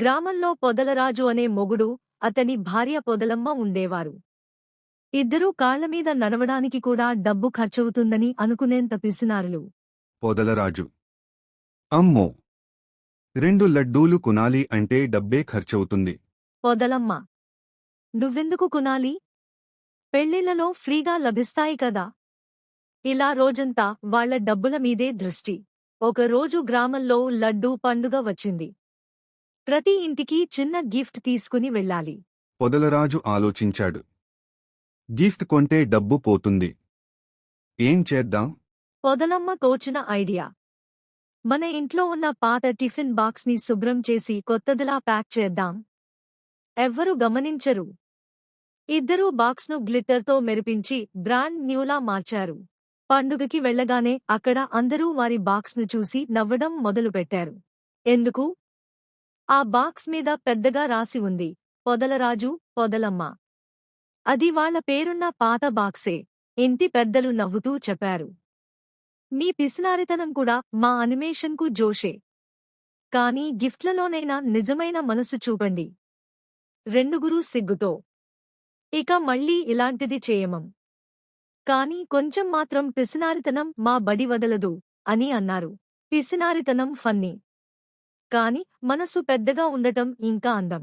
గ్రామంలో పొదలరాజు అనే మొగుడు అతని భార్య పొదలమ్మ ఉండేవారు. ఇద్దరూ కాళ్ళమీద నడవడానికి కూడా డబ్బు ఖర్చవుతుందని అనుకునేంత పిసినారులు. పొదలరాజు. అమ్మో! రెండు లడ్డూలు కొనాలి అంటే డబ్బే ఖర్చవుతుంది. పొదలమ్మ. నువ్వెందుకు కొనాలి? పెళ్ళిళ్ళలో ఫ్రీగా లభిస్తాయి కదా. ఇలా రోజంతా వాళ్ళ డబ్బుల మీదే దృష్టి. ఒకరోజు గ్రామంలో లడ్డూ పండుగ వచ్చింది. ప్రతి ఇంటికి చిన్న గిఫ్ట్ తీసుకుని వెళ్ళాలి. పొదలరాజు ఆలోచించాడు. గిఫ్ట్ కొంటే డబ్బు పోతుంది. ఏం చేద్దాం? పొదలమ్మ తోచిన ఐడియా. మన ఇంట్లో ఉన్న పాత టిఫిన్ బాక్స్ని శుభ్రం చేసి కొత్తదిలా ప్యాక్ చేద్దాం. ఎవ్వరు గమనించరు. ఇద్దరూ బాక్స్ను గ్లిట్టర్తో మెరిపించి బ్రాండ్ న్యూలా మార్చారు. పండుగకి వెళ్ళగానే అక్కడ అందరూ వారి బాక్స్ను చూసి నవ్వడం మొదలుపెట్టారు. ఎందుకు? ఆ బాక్స్ మీద పెద్దగా రాసి ఉంది పొదలరాజు పొదలమ్మ. అది వాళ్ళ పేరున్న పాత బాక్సే. ఇంటి పెద్దలు నవ్వుతూ చెప్పారు. మీ పిసినారితనం కూడా మా అనిమేషన్కు జోషే. కానీ గిఫ్ట్లలోనైనా నిజమైన మనసు చూపండి. రెండుగురు సిగ్గుతో. ఇక మళ్ళీ ఇలాంటిది చేయమం. కాని కొంచెం మాత్రం పిసినారితనం మా బడి వదలదు అని అన్నారు. పిసినారితనం ఫన్నీ. కాని మనసు పెద్దగా ఉండటం ఇంకా అందం.